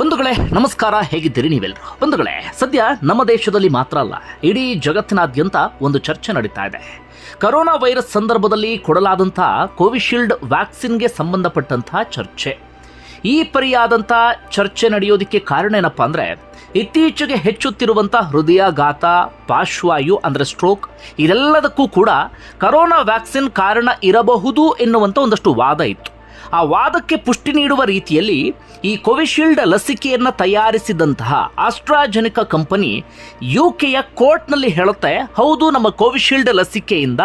ಬಂಧುಗಳೇ, ನಮಸ್ಕಾರ, ಹೇಗಿದ್ದೀರಿ ನೀವೆಲ್ಲರೂ ಬಂಧುಗಳೇ, ಸದ್ಯ ನಮ್ಮ ದೇಶದಲ್ಲಿ ಮಾತ್ರ ಅಲ್ಲ, ಇಡೀ ಜಗತ್ತಿನಾದ್ಯಂತ ಒಂದು ಚರ್ಚೆ ನಡೀತಾ ಇದೆ. ಕರೋನಾ ವೈರಸ್ ಸಂದರ್ಭದಲ್ಲಿ ಕೊಡಲಾದಂಥ ಕೋವಿಶೀಲ್ಡ್ ವ್ಯಾಕ್ಸಿನ್ಗೆ ಸಂಬಂಧಪಟ್ಟಂತಹ ಚರ್ಚೆ. ಈ ಪರಿಯಾದಂಥ ಚರ್ಚೆ ನಡೆಯೋದಕ್ಕೆ ಕಾರಣ ಏನಪ್ಪಾ ಅಂದರೆ, ಇತ್ತೀಚೆಗೆ ಹೆಚ್ಚುತ್ತಿರುವಂಥ ಹೃದಯಾಘಾತ, ಪಾರ್ಶ್ವಾಯು ಅಂದರೆ ಸ್ಟ್ರೋಕ್ ಇದೆಲ್ಲದಕ್ಕೂ ಕೂಡ ಕರೋನಾ ವ್ಯಾಕ್ಸಿನ್ ಕಾರಣ ಇರಬಹುದು ಎನ್ನುವಂಥ ಒಂದಷ್ಟು ವಾದ ಇತ್ತು. ಆ ವಾದಕ್ಕೆ ಪುಷ್ಟಿ ನೀಡುವ ರೀತಿಯಲ್ಲಿ ಈ ಕೋವಿಶೀಲ್ಡ್ ಲಸಿಕೆಯನ್ನು ತಯಾರಿಸಿದಂತಹ ಆಸ್ಟ್ರಾಜೆನಿಕಾ ಕಂಪನಿ ಯು ಕೆಯ ಕೋರ್ಟ್ನಲ್ಲಿ ಹೇಳುತ್ತೆ, ಹೌದು, ನಮ್ಮ ಕೋವಿಶೀಲ್ಡ್ ಲಸಿಕೆಯಿಂದ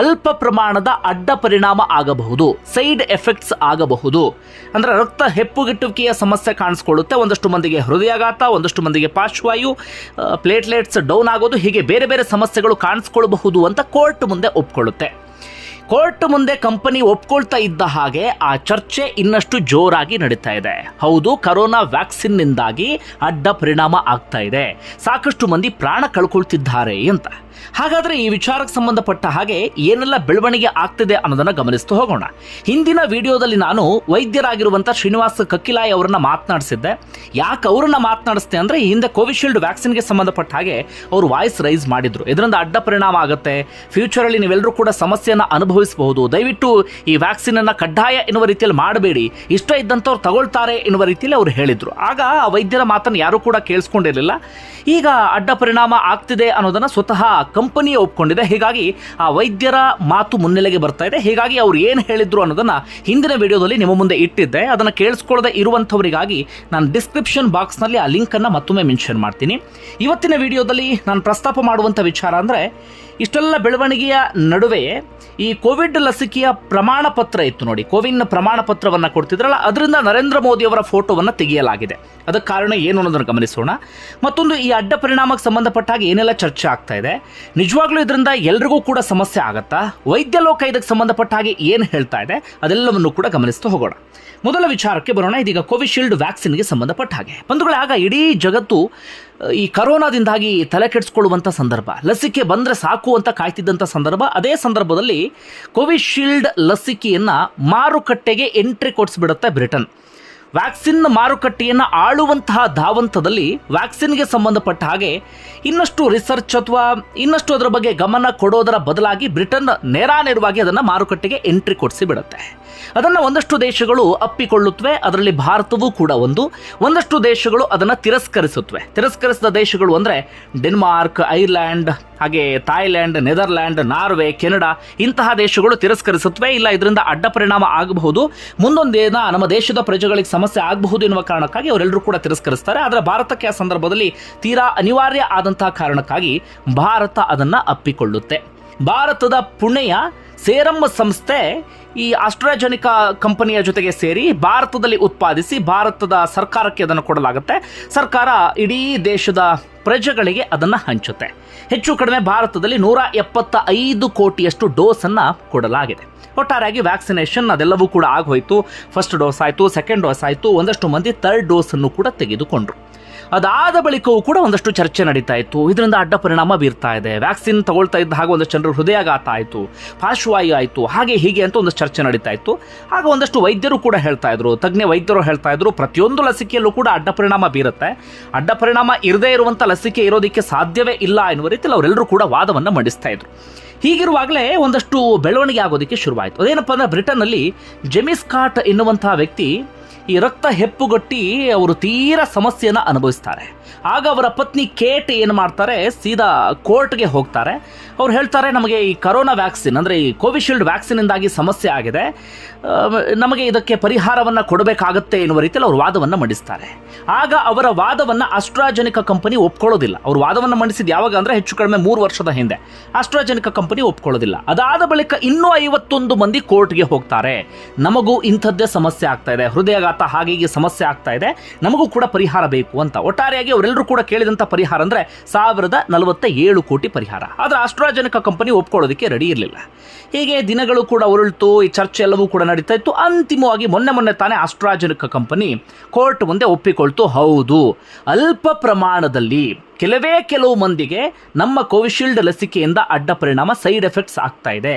ಅಲ್ಪ ಪ್ರಮಾಣದ ಅಡ್ಡ ಪರಿಣಾಮ ಆಗಬಹುದು, ಸೈಡ್ ಎಫೆಕ್ಟ್ಸ್ ಆಗಬಹುದು. ಅಂದರೆ ರಕ್ತ ಹೆಪ್ಪುಗಿಟ್ಟುವಿಕೆಯ ಸಮಸ್ಯೆ ಕಾಣಿಸ್ಕೊಳ್ಳುತ್ತೆ, ಒಂದಷ್ಟು ಮಂದಿಗೆ ಹೃದಯಾಘಾತ, ಒಂದಷ್ಟು ಮಂದಿಗೆ ಪಾರ್ಶ್ವಾಯು ಪ್ಲೇಟ್ಲೆಟ್ಸ್ ಡೌನ್ ಆಗೋದು, ಹೀಗೆ ಬೇರೆ ಬೇರೆ ಸಮಸ್ಯೆಗಳು ಕಾಣಿಸ್ಕೊಳ್ಬಹುದು ಅಂತ ಕೋರ್ಟ್ ಮುಂದೆ ಒಪ್ಕೊಳ್ಳುತ್ತೆ. ಕೋರ್ಟ್ ಮುಂದೆ ಕಂಪನಿ ಒಪ್ಕೊಳ್ತಾ ಇದ್ದ ಹಾಗೆ ಆ ಚರ್ಚೆ ಇನ್ನಷ್ಟು ಜೋರಾಗಿ ನಡೀತಾ ಇದೆ. ಹೌದು, ಕರೋನಾ ವ್ಯಾಕ್ಸಿನ್ನಿಂದಾಗಿ ಅಡ್ಡ ಪರಿಣಾಮ ಆಗ್ತಾ ಇದೆ. ಸಾಕಷ್ಟು ಮಂದಿ ಪ್ರಾಣ ಕಳ್ಕೊಳ್ತಿದ್ದಾರೆ ಅಂತ. ಹಾಗಾದ್ರೆ ಈ ವಿಚಾರಕ್ಕೆ ಸಂಬಂಧಪಟ್ಟ ಹಾಗೆ ಏನೆಲ್ಲ ಬೆಳವಣಿಗೆ ಆಗ್ತಿದೆ ಅನ್ನೋದನ್ನ ಗಮನಿಸ್ತು ಹೋಗೋಣ. ಹಿಂದಿನ ವಿಡಿಯೋದಲ್ಲಿ ನಾನು ವೈದ್ಯರಾಗಿರುವಂಥ ಶ್ರೀನಿವಾಸ್ ಕಕ್ಕಿಲಾಯ್ ಅವರನ್ನ ಮಾತನಾಡಿಸಿದ್ದೆ. ಯಾಕೆ ಅವರನ್ನ ಮಾತನಾಡಿಸ್ತೆ ಅಂದ್ರೆ ಈ ಹಿಂದೆ ಕೋವಿಶೀಲ್ಡ್ ವ್ಯಾಕ್ಸಿನ್ಗೆ ಸಂಬಂಧಪಟ್ಟ ಹಾಗೆ ಅವರು ವಾಯ್ಸ್ ರೈಸ್ ಮಾಡಿದ್ರು. ಇದರಿಂದ ಅಡ್ಡ ಪರಿಣಾಮ ಆಗುತ್ತೆ. ಫ್ಯೂಚರಲ್ಲಿ ನೀವೆಲ್ಲರೂ ಕೂಡ ಸಮಸ್ಯೆಯನ್ನು ಅನುಭವಿಸಬಹುದು. ದಯವಿಟ್ಟು ಈ ವ್ಯಾಕ್ಸಿನ್ ಅನ್ನ ಕಡ್ಡಾಯ ಎನ್ನುವ ರೀತಿಯಲ್ಲಿ ಮಾಡಬೇಡಿ. ಇಷ್ಟ ಇದ್ದಂಥವ್ರು ತಗೊಳ್ತಾರೆ ಎನ್ನುವ ರೀತಿಯಲ್ಲಿ ಅವರು ಹೇಳಿದ್ರು. ಆಗ ಆ ವೈದ್ಯರ ಮಾತನ್ನು ಯಾರೂ ಕೂಡ ಕೇಳಿಸ್ಕೊಂಡಿರಲಿಲ್ಲ. ಈಗ ಅಡ್ಡ ಪರಿಣಾಮ ಆಗ್ತಿದೆ ಅನ್ನೋದನ್ನ ಸ್ವತಃ ಕಂಪನಿ ಒಪ್ಕೊಂಡಿದೆ. ಹೀಗಾಗಿ ಆ ವೈದ್ಯರ ಮಾತು ಮುನ್ನೆಲೆಗೆ ಬರ್ತಾ ಇದೆ. ಹೀಗಾಗಿ ಅವ್ರು ಏನು ಹೇಳಿದ್ರು ಅನ್ನೋದನ್ನು ಹಿಂದಿನ ವಿಡಿಯೋದಲ್ಲಿ ನಿಮ್ಮ ಮುಂದೆ ಇಟ್ಟಿದ್ದೆ. ಅದನ್ನು ಕೇಳಿಸ್ಕೊಳ್ಳದೆ ಇರುವಂಥವರಿಗಾಗಿ ನಾನು ಡಿಸ್ಕ್ರಿಪ್ಷನ್ ಬಾಕ್ಸ್ನಲ್ಲಿ ಆ ಲಿಂಕನ್ನು ಮತ್ತೊಮ್ಮೆ ಮೆನ್ಷನ್ ಮಾಡ್ತೀನಿ. ಇವತ್ತಿನ ವಿಡಿಯೋದಲ್ಲಿ ನಾನು ಪ್ರಸ್ತಾಪ ಮಾಡುವಂಥ ವಿಚಾರ ಅಂದರೆ ಇಷ್ಟೆಲ್ಲ ಬೆಳವಣಿಗೆಯ ನಡುವೆ ಈ ಕೋವಿಡ್ ಲಸಿಕೆಯ ಪ್ರಮಾಣ ಪತ್ರ ಇತ್ತು ನೋಡಿ. ಕೋವಿನ್ ಪ್ರಮಾಣ ಪತ್ರವನ್ನು ಕೊಡ್ತಿದ್ರಲ್ಲ, ಅದರಿಂದ ನರೇಂದ್ರ ಮೋದಿ ಅವರ ಫೋಟೋವನ್ನು ತೆಗೆಯಲಾಗಿದೆ. ಅದಕ್ಕೆ ಕಾರಣ ಏನು ಅನ್ನೋದನ್ನು ಗಮನಿಸೋಣ. ಮತ್ತೊಂದು ಈ ಅಡ್ಡ ಪರಿಣಾಮಕ್ಕೆ ಸಂಬಂಧಪಟ್ಟ ಹಾಗೆ ಏನೆಲ್ಲ ಚರ್ಚೆ ಆಗ್ತಾ ಇದೆ. ನಿಜವಾಗ್ಲೂ ಇದರಿಂದ ಎಲ್ರಿಗೂ ಕೂಡ ಸಮಸ್ಯೆ ಆಗತ್ತಾ? ವೈದ್ಯ ಲೋಕ ಇದಕ್ಕೆ ಸಂಬಂಧಪಟ್ಟ ಹಾಗೆ ಏನು ಹೇಳ್ತಾ ಇದೆ? ಅದೆಲ್ಲವನ್ನು ಕೂಡ ಗಮನಿಸ್ತಾ ಹೋಗೋಣ. ಮೊದಲ ವಿಚಾರಕ್ಕೆ ಬರೋಣ. ಇದೀಗ ಕೋವಿಶೀಲ್ಡ್ ವ್ಯಾಕ್ಸಿನ್ಗೆ ಸಂಬಂಧಪಟ್ಟ ಹಾಗೆ. ಬಂಧುಗಳೇ, ಆಗ ಇಡೀ ಜಗತ್ತು ಈ ಕರೋನಾದಿಂದಾಗಿ ತಲೆ ಕೆಡಿಸ್ಕೊಳ್ಳುವಂಥ ಸಂದರ್ಭ, ಲಸಿಕೆ ಬಂದರೆ ಸಾಕು ಅಂತ ಕಾಯ್ತಿದ್ದಂಥ ಸಂದರ್ಭ, ಅದೇ ಸಂದರ್ಭದಲ್ಲಿ ಕೋವಿಶೀಲ್ಡ್ ಲಸಿಕೆಯನ್ನು ಮಾರುಕಟ್ಟೆಗೆ ಎಂಟ್ರಿ ಕೊಡಿಸ್ಬಿಡುತ್ತೆ ಬ್ರಿಟನ್. ವ್ಯಾಕ್ಸಿನ್ ಮಾರುಕಟ್ಟೆಯನ್ನು ಆಳುವಂತಹ ಧಾವಂತದಲ್ಲಿ ವ್ಯಾಕ್ಸಿನ್ಗೆ ಸಂಬಂಧಪಟ್ಟ ಹಾಗೆ ಇನ್ನಷ್ಟು ರಿಸರ್ಚ್ ಅಥವಾ ಇನ್ನಷ್ಟು ಅದರ ಬಗ್ಗೆ ಗಮನ ಕೊಡೋದರ ಬದಲಾಗಿ ಬ್ರಿಟನ್ ನೇರಾನೇರವಾಗಿ ಅದನ್ನು ಮಾರುಕಟ್ಟೆಗೆ ಎಂಟ್ರಿ ಕೊಡಿಸಿ ಬಿಡುತ್ತೆ ಅದನ್ನು ಒಂದಷ್ಟು ದೇಶಗಳು ಅಪ್ಪಿಕೊಳ್ಳುತ್ತವೆ ಅದರಲ್ಲಿ ಭಾರತವೂ ಕೂಡ ಒಂದು. ಒಂದಷ್ಟು ದೇಶಗಳು ಅದನ್ನು ತಿರಸ್ಕರಿಸುತ್ತವೆ ತಿರಸ್ಕರಿಸಿದ ದೇಶಗಳು ಅಂದರೆ ಡೆನ್ಮಾರ್ಕ್ ಐರ್ಲ್ಯಾಂಡ್ ಹಾಗೆ ಥಾಯ್ಲ್ಯಾಂಡ್ ನೆದರ್ಲ್ಯಾಂಡ್ ನಾರ್ವೆ, ಕೆನಡಾ ಇಂತಹ ದೇಶಗಳು ತಿರಸ್ಕರಿಸುತ್ತವೆ ಇಲ್ಲ, ಇದರಿಂದ ಅಡ್ಡ ಪರಿಣಾಮ ಆಗಬಹುದು. ಮುಂದೊಂದೇನ ನಮ್ಮ ದೇಶದ ಪ್ರಜೆಗಳಿಗೆ ಸಮಸ್ಯೆ ಆಗಬಹುದು ಎನ್ನುವ ಕಾರಣಕ್ಕಾಗಿ ಅವರೆಲ್ಲರೂ ಕೂಡ ತಿರಸ್ಕರಿಸ್ತಾರೆ. ಆದರೆ ಭಾರತಕ್ಕೆ ಆ ಸಂದರ್ಭದಲ್ಲಿ ತೀರಾ ಅನಿವಾರ್ಯ ಆದಂತಹ ಕಾರಣಕ್ಕಾಗಿ ಭಾರತ ಅದನ್ನು ಅಪ್ಪಿಕೊಳ್ಳುತ್ತೆ. ಭಾರತದ ಪುಣೆಯ ಸೇರಮ್ಮ ಸಂಸ್ಥೆ ಈ ಆಸ್ಟ್ರಾಜೆನಿಕಾ ಕಂಪನಿಯ ಜೊತೆಗೆ ಸೇರಿ ಭಾರತದಲ್ಲಿ ಉತ್ಪಾದಿಸಿ ಭಾರತದ ಸರ್ಕಾರಕ್ಕೆ ಅದನ್ನು ಕೊಡಲಾಗುತ್ತೆ. ಸರ್ಕಾರ ಇಡೀ ದೇಶದ ಪ್ರಜೆಗಳಿಗೆ ಅದನ್ನು ಹಂಚುತ್ತೆ. ಹೆಚ್ಚು ಕಡಿಮೆ ಭಾರತದಲ್ಲಿ ನೂರ ಎಪ್ಪತ್ತ ಐದು ಕೋಟಿಯಷ್ಟು ಡೋಸನ್ನು ಕೊಡಲಾಗಿದೆ. ಒಟ್ಟಾರೆಯಾಗಿ ವ್ಯಾಕ್ಸಿನೇಷನ್ ಅದೆಲ್ಲವೂ ಕೂಡ ಆಗೋಯಿತು. ಫಸ್ಟ್ ಡೋಸ್ ಆಯಿತು, ಸೆಕೆಂಡ್ ಡೋಸ್ ಆಯಿತು, ಒಂದಷ್ಟು ಮಂದಿ ಥರ್ಡ್ ಡೋಸನ್ನು ಕೂಡ ತೆಗೆದುಕೊಂಡ್ರು. ಅದಾದ ಬಳಿಕವೂ ಕೂಡ ಒಂದಷ್ಟು ಚರ್ಚೆ ನಡೀತಾ ಇತ್ತು. ಇದರಿಂದ ಅಡ್ಡ ಪರಿಣಾಮ ಬೀರ್ತಾ ಇದೆ. ವ್ಯಾಕ್ಸಿನ್ ತಗೊಳ್ತಾ ಇದ್ದ ಹಾಗೆ ಒಂದಷ್ಟು ಜನರು ಹೃದಯಾಘಾತ ಆಯಿತು. ಪಾರ್ಶ್ವವಾಯು ಆಯಿತು. ಹಾಗೆ ಹೀಗೆ ಅಂತ ಒಂದಷ್ಟು ಚರ್ಚೆ ನಡೀತಾ ಇತ್ತು. ಹಾಗೆ ಒಂದಷ್ಟು ವೈದ್ಯರು ಕೂಡ ಹೇಳ್ತಾ ಇದ್ರು. ತಜ್ಞ ವೈದ್ಯರು ಹೇಳ್ತಾ ಇದ್ರು, ಪ್ರತಿಯೊಂದು ಲಸಿಕೆಯಲ್ಲೂ ಕೂಡ ಅಡ್ಡ ಪರಿಣಾಮ ಬೀರುತ್ತೆ. ಅಡ್ಡ ಪರಿಣಾಮ ಇರದೇ ಇರುವಂಥ ಲಸಿಕೆ ಇರೋದಕ್ಕೆ ಸಾಧ್ಯವೇ ಇಲ್ಲ ಎನ್ನುವ ರೀತಿಯಲ್ಲಿ ಅವರೆಲ್ಲರೂ ಕೂಡ ವಾದವನ್ನು ಮಂಡಿಸ್ತಾ ಇದ್ರು. ಹೀಗಿರುವಾಗಲೇ ಒಂದಷ್ಟು ಬೆಳವಣಿಗೆ ಆಗೋದಕ್ಕೆ ಶುರುವಾಯಿತು. ಅದೇನಪ್ಪ ಅಂದರೆ ಬ್ರಿಟನ್ನಲ್ಲಿ ಜೆಮಿಸ್ಕಾಟ್ ಎನ್ನುವಂತಹ ವ್ಯಕ್ತಿ ಈ ರಕ್ತ ಹೆಪ್ಪುಗಟ್ಟಿ ಅವರು ತೀರಾ ಸಮಸ್ಯೆಯನ್ನು ಅನುಭವಿಸ್ತಾರೆ. ಆಗ ಅವರ ಪತ್ನಿ ಕೇಟ್ ಏನು ಮಾಡ್ತಾರೆ? ಸೀದಾ ಕೋರ್ಟ್ಗೆ ಹೋಗ್ತಾರೆ. ಅವ್ರು ಹೇಳ್ತಾರೆ, ನಮಗೆ ಈ ಕರೋನಾ ವ್ಯಾಕ್ಸಿನ್ ಅಂದರೆ ಈ ಕೋವಿಶೀಲ್ಡ್ ವ್ಯಾಕ್ಸಿನಿಂದಾಗಿ ಸಮಸ್ಯೆ ಆಗಿದೆ. ನಮಗೆ ಇದಕ್ಕೆ ಪರಿಹಾರವನ್ನು ಕೊಡಬೇಕಾಗತ್ತೆ ಎನ್ನುವ ರೀತಿಯಲ್ಲಿ ಅವರು ವಾದವನ್ನು ಮಂಡಿಸ್ತಾರೆ. ಆಗ ಅವರ ವಾದವನ್ನು ಅಸ್ಟ್ರಾಜೆನಿಕ ಕಂಪನಿ ಒಪ್ಕೊಳ್ಳೋದಿಲ್ಲ. ಅವರು ವಾದವನ್ನು ಮಂಡಿಸಿದ ಯಾವಾಗ ಅಂದರೆ ಹೆಚ್ಚು ಕಡಿಮೆ ಮೂರು ವರ್ಷದ ಹಿಂದೆ. ಅಸ್ಟ್ರಾಜೆನಿಕ ಕಂಪನಿ ಒಪ್ಕೊಳ್ಳೋದಿಲ್ಲ. ಅದಾದ ಬಳಿಕ ಇನ್ನೂ ಐವತ್ತೊಂದು ಮಂದಿ ಕೋರ್ಟ್ಗೆ ಹೋಗ್ತಾರೆ. ನಮಗೂ ಇಂಥದ್ದೇ ಸಮಸ್ಯೆ ಆಗ್ತಾ ಇದೆ. ಹೃದಯಾಘಾತ ಹಾಗೆ ಹೀಗೆ ಸಮಸ್ಯೆ ಆಗ್ತಾ ಇದೆ, ನಮಗೂ ಕೂಡ ಪರಿಹಾರ ಬೇಕು ಅಂತ. ಒಟ್ಟಾರೆಯಾಗಿ ಅವರೆಲ್ಲರೂ ಕೂಡ ಕೇಳಿದಂಥ ಪರಿಹಾರ ಅಂದರೆ ಸಾವಿರದ ನಲವತ್ತ ಏಳು ಕೋಟಿ ಪರಿಹಾರ. ಆದರೆ ಆಸ್ಟ್ರಾಜನಕ ಕಂಪನಿ ಒಪ್ಕೊಳ್ಳೋದಕ್ಕೆ ರೆಡಿ ಇರಲಿಲ್ಲ. ಹೀಗೆ ದಿನಗಳು ಕೂಡ ಉರುಳ್ತು, ಈ ಚರ್ಚೆ ಎಲ್ಲವೂ ಕೂಡ ನಡೀತಾ ಇತ್ತು. ಅಂತಿಮವಾಗಿ ಮೊನ್ನೆ ಮೊನ್ನೆ ತಾನೇ ಆಸ್ಟ್ರಾಜನಕ ಕಂಪನಿ ಕೋರ್ಟ್ ಮುಂದೆ ಒಪ್ಪಿಕೊಳ್ತು, ಹೌದು, ಅಲ್ಪ ಪ್ರಮಾಣದಲ್ಲಿ ಕೆಲವೇ ಕೆಲವು ಮಂದಿಗೆ ನಮ್ಮ ಕೋವಿಶೀಲ್ಡ್ ಲಸಿಕೆಯಿಂದ ಅಡ್ಡ ಪರಿಣಾಮ ಸೈಡ್ ಎಫೆಕ್ಟ್ಸ್ ಆಗ್ತಾ ಇದೆ.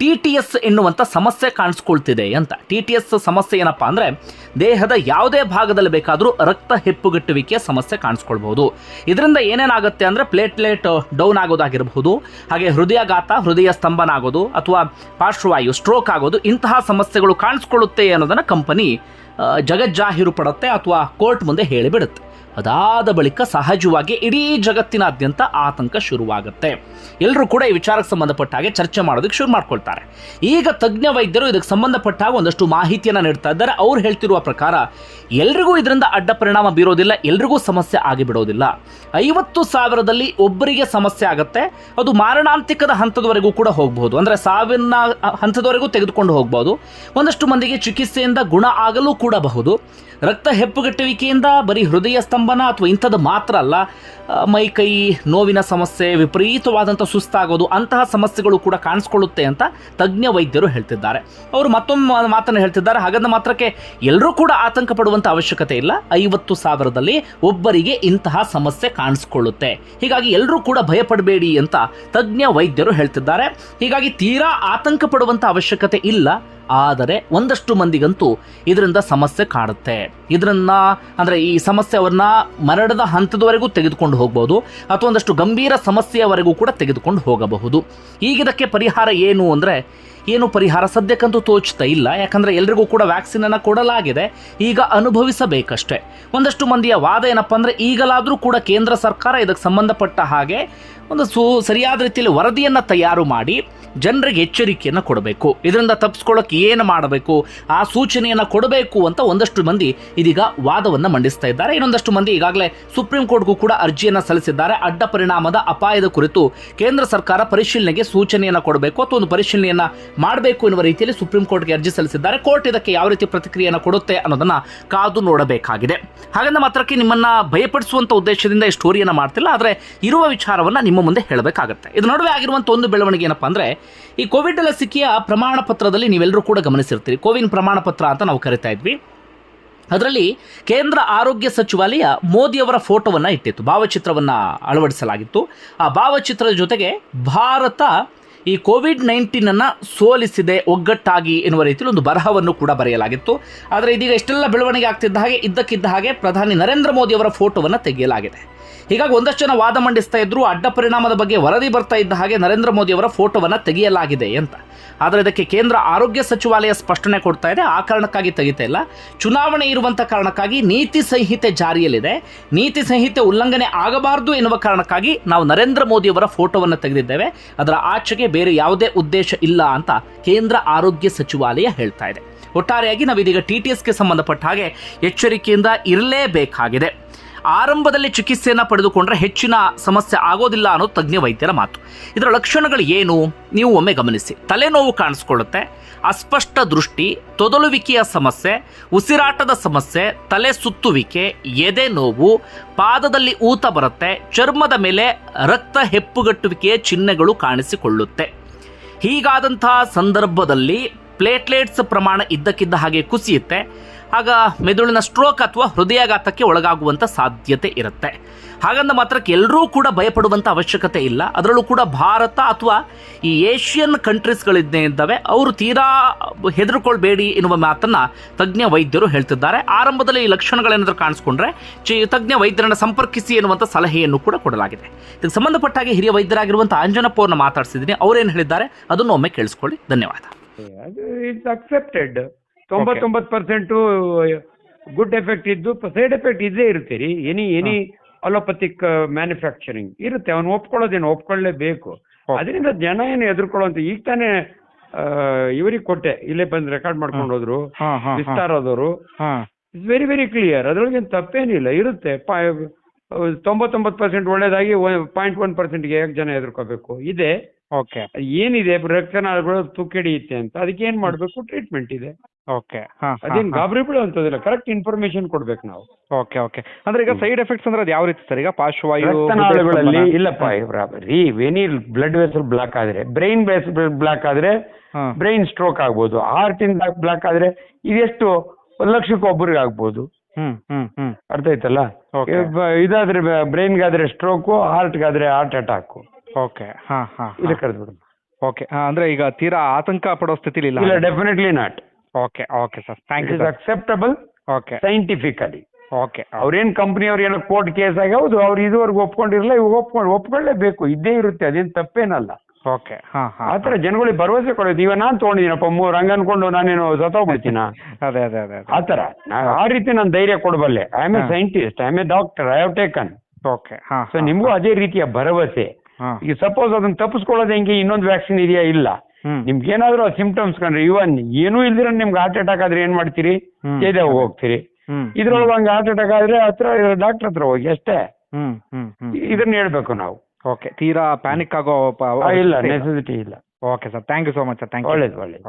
ಟಿ ಟಿ ಎಸ್ ಎನ್ನುವಂಥ ಸಮಸ್ಯೆ ಕಾಣಿಸ್ಕೊಳ್ತಿದೆ ಅಂತ. ಟಿ ಟಿ ಎಸ್ ಸಮಸ್ಯೆ ಏನಪ್ಪಾ ಅಂದರೆ ದೇಹದ ಯಾವುದೇ ಭಾಗದಲ್ಲಿ ಬೇಕಾದರೂ ರಕ್ತ ಹೆಪ್ಪುಗಟ್ಟುವಿಕೆಯ ಸಮಸ್ಯೆ ಕಾಣಿಸ್ಕೊಳ್ಬಹುದು. ಇದರಿಂದ ಏನೇನಾಗುತ್ತೆ ಅಂದರೆ ಪ್ಲೇಟ್ಲೆಟ್ ಡೌನ್ ಆಗೋದಾಗಿರಬಹುದು, ಹಾಗೆ ಹೃದಯಾಘಾತ, ಹೃದಯ ಸ್ತಂಭನ ಆಗೋದು ಅಥವಾ ಪಾರ್ಶ್ವವಾಯು ಸ್ಟ್ರೋಕ್ ಆಗೋದು, ಇಂತಹ ಸಮಸ್ಯೆಗಳು ಕಾಣಿಸ್ಕೊಳ್ಳುತ್ತೆ ಅನ್ನೋದನ್ನು ಕಂಪನಿ ಜಗಜ್ಜಾಹೀರು ಪಡುತ್ತೆ ಅಥವಾ ಕೋರ್ಟ್ ಮುಂದೆ ಹೇಳಿಬಿಡುತ್ತೆ. ಅದಾದ ಬಳಿಕ ಸಹಜವಾಗಿ ಇಡೀ ಜಗತ್ತಿನಾದ್ಯಂತ ಆತಂಕ ಶುರುವಾಗುತ್ತೆ. ಎಲ್ಲರೂ ಕೂಡ ಈ ವಿಚಾರಕ್ಕೆ ಸಂಬಂಧಪಟ್ಟ ಹಾಗೆ ಚರ್ಚೆ ಮಾಡೋದಕ್ಕೆ ಶುರು ಮಾಡ್ಕೊಳ್ತಾರೆ. ಈಗ ತಜ್ಞ ವೈದ್ಯರು ಇದಕ್ಕೆ ಸಂಬಂಧಪಟ್ಟ ಹಾಗೆ ಒಂದಷ್ಟು ಮಾಹಿತಿಯನ್ನು ನೀಡ್ತಾ ಇದ್ದಾರೆ. ಅವ್ರು ಹೇಳ್ತಿರುವ ಪ್ರಕಾರ ಎಲ್ರಿಗೂ ಇದರಿಂದ ಅಡ್ಡ ಪರಿಣಾಮ ಬೀರೋದಿಲ್ಲ, ಎಲ್ರಿಗೂ ಸಮಸ್ಯೆ ಆಗಿಬಿಡೋದಿಲ್ಲ. ಐವತ್ತು ಸಾವಿರದಲ್ಲಿ ಒಬ್ಬರಿಗೆ ಸಮಸ್ಯೆ ಆಗುತ್ತೆ, ಅದು ಮಾರಣಾಂತಿಕದ ಹಂತದವರೆಗೂ ಕೂಡ ಹೋಗಬಹುದು. ಅಂದರೆ ಸಾವಿನ ಹಂತದವರೆಗೂ ತೆಗೆದುಕೊಂಡು ಹೋಗಬಹುದು. ಒಂದಷ್ಟು ಮಂದಿಗೆ ಚಿಕಿತ್ಸೆಯಿಂದ ಗುಣ ಆಗಲು ಕೂಡ ಬಹುದು. ರಕ್ತ ಹೆಪ್ಪುಗಟ್ಟುವಿಕೆಯಿಂದ ಬರೀ ಹೃದಯ ಸ್ತಂಭನ ಅಥವಾ ಇಂಥದ್ದು ಮಾತ್ರ ಅಲ್ಲ ಮೈ, ಕೈ, ನೋವಿನ ಸಮಸ್ಯೆ, ವಿಪರೀತವಾದಂಥ ಸುಸ್ತಾಗೋದು, ಅಂತಹ ಸಮಸ್ಯೆಗಳು ಕೂಡ ಕಾಣಿಸ್ಕೊಳ್ಳುತ್ತೆ ಅಂತ ತಜ್ಞ ವೈದ್ಯರು ಹೇಳ್ತಿದ್ದಾರೆ. ಅವರು ಮತ್ತೊಮ್ಮೆ ಮಾತನ್ನು ಹೇಳ್ತಿದ್ದಾರೆ. ಹಾಗಂದ ಮಾತ್ರಕ್ಕೆ ಎಲ್ಲರೂ ಕೂಡ ಆತಂಕ ಪಡುವಂಥ ಅವಶ್ಯಕತೆ ಇಲ್ಲ. ಐವತ್ತು ಸಾವಿರದಲ್ಲಿ ಒಬ್ಬರಿಗೆ ಇಂತಹ ಸಮಸ್ಯೆ ಕಾಣಿಸ್ಕೊಳ್ಳುತ್ತೆ. ಹೀಗಾಗಿ ಎಲ್ಲರೂ ಕೂಡ ಭಯಪಡಬೇಡಿ ಅಂತ ತಜ್ಞ ವೈದ್ಯರು ಹೇಳ್ತಿದ್ದಾರೆ. ಹೀಗಾಗಿ ತೀರಾ ಆತಂಕ ಪಡುವಂಥ ಅವಶ್ಯಕತೆ ಇಲ್ಲ. ಆದರೆ ಒಂದಷ್ಟು ಮಂದಿಗಂತೂ ಇದರಿಂದ ಸಮಸ್ಯೆ ಕಾಡುತ್ತೆ ಇದರನ್ನ ಅಂದರೆ ಈ ಸಮಸ್ಯೆ ಅವ್ರನ್ನ ಮರಣದ ಹಂತದವರೆಗೂ ತೆಗೆದುಕೊಂಡು ಹೋಗ್ಬೋದು ಅಥವಾ ಒಂದಷ್ಟು ಗಂಭೀರ ಸಮಸ್ಯೆಯವರೆಗೂ ಕೂಡ ತೆಗೆದುಕೊಂಡು ಹೋಗಬಹುದು. ಈಗಿದಕ್ಕೆ ಪರಿಹಾರ ಏನು ಅಂದರೆ ಏನು ಪರಿಹಾರ ಸದ್ಯಕ್ಕಂತೂ ತೋಚ್ತಾ ಇಲ್ಲ. ಯಾಕಂದರೆ ಎಲ್ರಿಗೂ ಕೂಡ ವ್ಯಾಕ್ಸಿನನ್ನು ಕೊಡಲಾಗಿದೆ. ಈಗ ಅನುಭವಿಸಬೇಕಷ್ಟೇ. ಒಂದಷ್ಟು ಮಂದಿಯ ವಾದ ಏನಪ್ಪ ಅಂದರೆ ಈಗಲಾದರೂ ಕೂಡ ಕೇಂದ್ರ ಸರ್ಕಾರ ಇದಕ್ಕೆ ಸಂಬಂಧಪಟ್ಟ ಹಾಗೆ ಒಂದು ಸು ಸರಿಯಾದ ರೀತಿಯಲ್ಲಿ ವರದಿಯನ್ನು ತಯಾರು ಮಾಡಿ ಜನರಿಗೆ ಎಚ್ಚರಿಕೆಯನ್ನು ಕೊಡಬೇಕು. ಇದರಿಂದ ತಪ್ಪಿಸ್ಕೊಳ್ಳೋಕೆ ಏನು ಮಾಡಬೇಕು, ಆ ಸೂಚನೆಯನ್ನು ಕೊಡಬೇಕು ಅಂತ ಒಂದಷ್ಟು ಮಂದಿ ಇದೀಗ ವಾದವನ್ನು ಮಂಡಿಸ್ತಾ ಇದ್ದಾರೆ. ಇನ್ನೊಂದಷ್ಟು ಮಂದಿ ಈಗಾಗಲೇ ಸುಪ್ರೀಂ ಕೋರ್ಟ್ಗೂ ಕೂಡ ಅರ್ಜಿಯನ್ನು ಸಲ್ಲಿಸಿದ್ದಾರೆ. ಅಡ್ಡ ಪರಿಣಾಮದ ಅಪಾಯದ ಕುರಿತು ಕೇಂದ್ರ ಸರ್ಕಾರ ಪರಿಶೀಲನೆಗೆ ಸೂಚನೆಯನ್ನು ಕೊಡಬೇಕು. ಅಥವಾ ಒಂದು ಪರಿಶೀಲನೆಯನ್ನು ಮಾಡಬೇಕು ಎನ್ನುವ ರೀತಿಯಲ್ಲಿ ಸುಪ್ರೀಂ ಕೋರ್ಟ್ಗೆ ಅರ್ಜಿ ಸಲ್ಲಿಸಿದ್ದಾರೆ. ಕೋರ್ಟ್ ಇದಕ್ಕೆ ಯಾವ ರೀತಿ ಪ್ರತಿಕ್ರಿಯೆಯನ್ನು ಕೊಡುತ್ತೆ ಅನ್ನೋದನ್ನ ಕಾದು ನೋಡಬೇಕಾಗಿದೆ. ಹಾಗಂದ ಮಾತ್ರಕ್ಕೆ ನಿಮ್ಮನ್ನ ಭಯಪಡಿಸುವಂತ ಉದ್ದೇಶದಿಂದ ಈ ಸ್ಟೋರಿಯನ್ನು ಮಾಡ್ತಿಲ್ಲ, ಆದರೆ ಇರುವ ವಿಚಾರವನ್ನ ನಿಮ್ಮ ಮುಂದೆ ಹೇಳಬೇಕಾಗುತ್ತೆ. ಇದು ನಡುವೆ ಆಗಿರುವಂಥ ಒಂದು ಬೆಳವಣಿಗೆ ಏನಪ್ಪಾ ಅಂದ್ರೆ, ಈ ಕೋವಿಡ್ ಲಸಿಕೆಯ ಪ್ರಮಾಣ ಪತ್ರದಲ್ಲಿ ನೀವೆಲ್ಲರೂ ಕೂಡ ಗಮನಿಸಿರ್ತೀರಿ. ಕೋವಿನ್ ಪ್ರಮಾಣ ಪತ್ರ ಅಂತ ನಾವು ಕರಿತಾ ಇದ್ವಿ. ಅದರಲ್ಲಿ ಕೇಂದ್ರ ಆರೋಗ್ಯ ಸಚಿವಾಲಯ ಮೋದಿಯವರ ಫೋಟೋವನ್ನು ಇಟ್ಟಿತ್ತು, ಭಾವಚಿತ್ರವನ್ನು ಅಳವಡಿಸಲಾಗಿತ್ತು. ಆ ಭಾವಚಿತ್ರದ ಜೊತೆಗೆ ಭಾರತ ಈ ಕೋವಿಡ್ ನೈನ್ಟೀನನ್ನು ಸೋಲಿಸಿದೆ, ಒಗ್ಗಟ್ಟಾಗಿ ಎನ್ನುವ ರೀತಿಯಲ್ಲಿ ಒಂದು ಬರಹವನ್ನು ಕೂಡ ಬರೆಯಲಾಗಿತ್ತು. ಆದರೆ ಇದೀಗ ಇಷ್ಟೆಲ್ಲ ಬೆಳವಣಿಗೆ ಆಗ್ತಿದ್ದ ಹಾಗೆ, ಇದ್ದಕ್ಕಿದ್ದ ಹಾಗೆ ಪ್ರಧಾನಿ ನರೇಂದ್ರ ಮೋದಿ ಅವರ ಫೋಟೋವನ್ನು ತೆಗೆಯಲಾಗಿದೆ. ಹೀಗಾಗಿ ಒಂದಷ್ಟು ಜನ ವಾದ ಮಂಡಿಸ್ತಾ ಇದ್ರು, ಅಡ್ಡ ಪರಿಣಾಮದ ಬಗ್ಗೆ ವರದಿ ಬರ್ತಾ ಇದ್ದ ಹಾಗೆ ನರೇಂದ್ರ ಮೋದಿ ಅವರ ಫೋಟೋವನ್ನು ತೆಗೆಯಲಾಗಿದೆ ಅಂತ. ಆದರೆ ಇದಕ್ಕೆ ಕೇಂದ್ರ ಆರೋಗ್ಯ ಸಚಿವಾಲಯ ಸ್ಪಷ್ಟನೆ ಕೊಡ್ತಾ ಇದೆ, ಆ ಕಾರಣಕ್ಕಾಗಿ ತೆಗಿತಾ ಇಲ್ಲ. ಚುನಾವಣೆ ಇರುವಂಥ ಕಾರಣಕ್ಕಾಗಿ ನೀತಿ ಸಂಹಿತೆ ಜಾರಿಯಲ್ಲಿದೆ. ನೀತಿ ಸಂಹಿತೆ ಉಲ್ಲಂಘನೆ ಆಗಬಾರದು ಎನ್ನುವ ಕಾರಣಕ್ಕಾಗಿ ನಾವು ನರೇಂದ್ರ ಮೋದಿ ಅವರ ಫೋಟೋವನ್ನು ತೆಗೆದಿದ್ದೇವೆ. ಅದರ ಆಚೆಗೆ ಬೇರೆ ಯಾವುದೇ ಉದ್ದೇಶ ಇಲ್ಲ ಅಂತ ಕೇಂದ್ರ ಆರೋಗ್ಯ ಸಚಿವಾಲಯ ಹೇಳ್ತಾ ಇದೆ. ಒಟ್ಟಾರೆಯಾಗಿ ನಾವು ಇದೀಗ ಟಿ ಟಿ ಎಸ್ಗೆ ಸಂಬಂಧಪಟ್ಟ ಹಾಗೆ ಎಚ್ಚರಿಕೆಯಿಂದ ಇರಲೇಬೇಕಾಗಿದೆ. ಆರಂಭದಲ್ಲಿ ಚಿಕಿತ್ಸೆಯನ್ನು ಪಡೆದುಕೊಂಡ್ರೆ ಹೆಚ್ಚಿನ ಸಮಸ್ಯೆ ಆಗೋದಿಲ್ಲ ಅನ್ನೋ ತಜ್ಞ ವೈದ್ಯರ ಮಾತು. ಇದರ ಲಕ್ಷಣಗಳು ಏನು? ನೀವು ಒಮ್ಮೆ ಗಮನಿಸಿ. ತಲೆನೋವು ಕಾಣಿಸ್ಕೊಳ್ಳುತ್ತೆ, ಅಸ್ಪಷ್ಟ ದೃಷ್ಟಿ, ತೊದಲುವಿಕೆಯ ಸಮಸ್ಯೆ, ಉಸಿರಾಟದ ಸಮಸ್ಯೆ, ತಲೆ ಸುತ್ತುವಿಕೆ, ಎದೆ ನೋವು, ಪಾದದಲ್ಲಿ ಊತ ಬರುತ್ತೆ, ಚರ್ಮದ ಮೇಲೆ ರಕ್ತ ಹೆಪ್ಪುಗಟ್ಟುವಿಕೆಯ ಚಿಹ್ನೆಗಳು ಕಾಣಿಸಿಕೊಳ್ಳುತ್ತೆ. ಹೀಗಾದಂತಹ ಸಂದರ್ಭದಲ್ಲಿ ಪ್ಲೇಟ್ಲೆಟ್ಸ್ ಪ್ರಮಾಣ ಇದ್ದಕ್ಕಿದ್ದ ಹಾಗೆ ಕುಸಿಯುತ್ತೆ ಆಗ ಮೆದುಳಿನ ಸ್ಟ್ರೋಕ್ ಅಥವಾ ಹೃದಯಾಘಾತಕ್ಕೆ ಒಳಗಾಗುವಂಥ ಸಾಧ್ಯತೆ ಇರುತ್ತೆ. ಹಾಗಂದ ಮಾತ್ರಕ್ಕೆ ಎಲ್ಲರೂ ಕೂಡ ಭಯಪಡುವಂಥ ಅವಶ್ಯಕತೆ ಇಲ್ಲ. ಅದರಲ್ಲೂ ಕೂಡ ಭಾರತ ಅಥವಾ ಈ ಏಷ್ಯನ್ ಕಂಟ್ರೀಸ್ಗಳಿದ್ದೇ ಇದ್ದಾವೆ. ಅವರು ತೀರಾ ಹೆದರ್ಕೊಳ್ಬೇಡಿ ಎನ್ನುವ ಮಾತನ್ನು ತಜ್ಞ ವೈದ್ಯರು ಹೇಳ್ತಿದ್ದಾರೆ. ಆರಂಭದಲ್ಲಿ ಈ ಲಕ್ಷಣಗಳೇನಾದರೂ ಕಾಣಿಸ್ಕೊಂಡ್ರೆ ಚಿ ತಜ್ಞ ವೈದ್ಯರನ್ನು ಸಂಪರ್ಕಿಸಿ ಎನ್ನುವಂಥ ಸಲಹೆಯನ್ನು ಕೂಡ ಕೊಡಲಾಗಿದೆ. ಇದಕ್ಕೆ ಸಂಬಂಧಪಟ್ಟ ಹಾಗೆ ಹಿರಿಯ ವೈದ್ಯರಾಗಿರುವಂಥ ಅಂಜನಪ್ಪ ಅವ್ರನ್ನ ಮಾತಾಡ್ಸಿದ್ದೀನಿ. ಅವರೇನು ಹೇಳಿದ್ದಾರೆ? ಅದನ್ನು ಒಮ್ಮೆ ಕೇಳಿಸ್ಕೊಳ್ಳಿ. ಧನ್ಯವಾದ. ತೊಂಬತ್ತೊಂಬತ್ತು ಪರ್ಸೆಂಟು ಗುಡ್ ಎಫೆಕ್ಟ್ ಇದ್ದು ಸೈಡ್ ಎಫೆಕ್ಟ್ ಇದ್ದೇ ಇರುತ್ತೆ ರೀ ಎನಿ ಎನಿ ಅಲೋಪತಿಕ್ ಮ್ಯಾನುಫ್ಯಾಕ್ಚರಿಂಗ್ ಇರುತ್ತೆ. ಅವನು ಒಪ್ಕೊಳ್ಳೋದೇನು ಒಪ್ಕೊಳ್ಳೇಬೇಕು. ಅದರಿಂದ ಜನ ಏನು ಎದುರ್ಕೊಳ್ಳೋಂತ ಈಗ ತಾನೇ ಇವರಿಗೆ ಕೊಟ್ಟೆ. ಇಲ್ಲೇ ಬಂದು ರೆಕಾರ್ಡ್ ಮಾಡ್ಕೊಂಡು ಹೋದ್ರು. ವಿಸ್ತಾರದವರು ಹಾ ಇಟ್ಸ್ ವೆರಿ ವೆರಿ ಕ್ಲಿಯರ್ ಅದ್ರೊಳಗೇನು ತಪ್ಪೇನಿಲ್ಲ. ಇರುತ್ತೆ. ತೊಂಬತ್ತೊಂಬತ್ತು ಪರ್ಸೆಂಟ್ ಒಳ್ಳೇದಾಗಿ ಪಾಯಿಂಟ್ ಒನ್ ಪರ್ಸೆಂಟ್ಗೆ ಯಾಕೆ ಜನ ಎದುರ್ಕೋಬೇಕು? ಇದೆ. ಓಕೆ. ಏನಿದೆ? ರಕ್ತನಾಳಗಳು ತುಕ್ಕಿಡಿಯುತ್ತೆ ಅಂತ. ಅದಕ್ಕೆ ಏನ್ ಮಾಡ್ಬೇಕು? ಟ್ರೀಟ್ಮೆಂಟ್ ಇದೆ. ಓಕೆ. ಹಾ ಅದೇನ್ ಗಾಬರಿ ಬೀಳುವಂತದಿಲ್ಲ ಕರೆಕ್ಟ್ ಇನ್ಫಾರ್ಮೇಶನ್ ಕೊಡ್ಬೇಕು ನಾವು. Okay okay. ಅಂದ್ರೆ ಈಗ ಸೈಡ್ ಎಫೆಕ್ಟ್ಸ್ ಅಂದ್ರೆ ಅದು ಯಾವ ರೀತಿ ಸರ್? ಈಗ ಪಾರ್ಶ್ವವಾಯು ರಕ್ತನಾಳಗಳಲ್ಲಿ ಇಲ್ಲಪ್ಪ ರೀ ವೆನಿ ಬ್ಲಡ್ ವೆಸಲ್ ಬ್ಲಾಕ್ ಆದ್ರೆ ಬ್ರೈನ್ ಬ್ಲಾಕ್ ಆದ್ರೆ ಬ್ರೈನ್ ಸ್ಟ್ರೋಕ್ ಆಗ್ಬೋದು. ಹಾರ್ಟ್ ಇಂದ ಬ್ಲಾಕ್ ಆದ್ರೆ ಇದೆಷ್ಟು ಒಂದ್ ಲಕ್ಷಕ್ಕೆ ಒಬ್ಬರಿಗೆ ಆಗ್ಬೋದು ಅರ್ಥ ಆಯ್ತಲ್ಲ? ಇದಾದ್ರೆ ಬ್ರೈನ್ ಗಾದ್ರೆ ಸ್ಟ್ರೋಕ್ ಹಾರ್ಟ್ ಗಾದ್ರೆ ಓಕೆ. ಹಾ ಹಾ ಇದು ಕರೆದ್ಬಿಡು ಓಕೆ. ಅಂದ್ರೆ ಈಗ ತೀರಾ ಆತಂಕ ಪಡೋ ಸ್ಥಿತಿಲಿ ಇಲ್ಲ definitely not okay okay sir thank you is acceptable okay scientifically okay ಅವ್ರೇನ್ ಕಂಪ್ನಿ ಅವ್ರು ಏನೋ ಕೋರ್ಟ್ ಕೇಸ್ ಆಗಿ ಹೌದು ಅವ್ರು ಇದುವರೆಗೂ ಒಪ್ಕೊಂಡಿರಲ್ಲ ಇವಾಗ ಒಪ್ಕೊಂಡು ಒಪ್ಕೊಳ್ಳೇಬೇಕು ಇದ್ದೇ ಇರುತ್ತೆ ಅದೇನು ತಪ್ಪೇನಲ್ಲ. ಓಕೆ ಹಾ ಹಾ ಆ ಥರ ಜನಗಳಿಗೆ ಭರವಸೆ ಕೊಡೋದು. ಇವಾಗ ನಾನು ತೊಗೊಂಡಿದ್ದೀನಪ್ಪ ಮೂರು ಹಂಗ ಅನ್ಕೊಂಡು ನಾನೇನು ಸತ್ತೋಗ್ಬಿಡ್ತೀನ ಅದೇ ಅದೇ ಅದೇ ಆ ಥರ. ನಾ- ಆ ರೀತಿ ನಾನು ಧೈರ್ಯ ಕೊಡಬಲ್ಲೆ. I am a scientist I am a doctor I have taken okay ಹಾ ಸೊ ನಿಮಗೂ ಅದೇ ರೀತಿಯ ಭರವಸೆ. ಈಗ ಸಪೋಸ್ ಅದನ್ನ ತಪ್ಪಿಸ್ಕೊಳ್ಳೋದು ಹೆಂಗೆ ಇನ್ನೊಂದು ವ್ಯಾಕ್ಸಿನ್ ಇದೆಯಾ? ಇಲ್ಲ. ನಿಮ್ಗೆ ಏನಾದ್ರು ಸಿಂಪ್ಟಮ್ಸ್ ಕಂಡ್ರೆ ಇವನ್ ಏನೂ ಇಲ್ದಿರ ನಿಮ್ಗೆ ಹಾರ್ಟ್ ಅಟ್ಯಾಕ್ ಆದ್ರೆ ಏನ್ ಮಾಡ್ತೀರಿ. ಎದೆ ಹೋಗ್ತೀರಿ. ಇದ್ರೊಳಗೆ ಹಂಗೆ ಹಾರ್ಟ್ ಅಟ್ಯಾಕ್ ಆದ್ರೆ ಹತ್ರ ಡಾಕ್ಟರ್ ಹತ್ರ ಹೋಗಿ ಅಷ್ಟೇ. ಇದನ್ನ ಹೇಳ್ಬೇಕು ನಾವು. ಓಕೆ ತೀರಾ ಪ್ಯಾನಿಕ್ ಆಗೋ ಇಲ್ಲ. ನೆಸೆಸಿಟಿ ಇಲ್ಲ. Okay sir thank you so much sir thank you ಒಳ್ಳೇದು ಒಳ್ಳೇದು.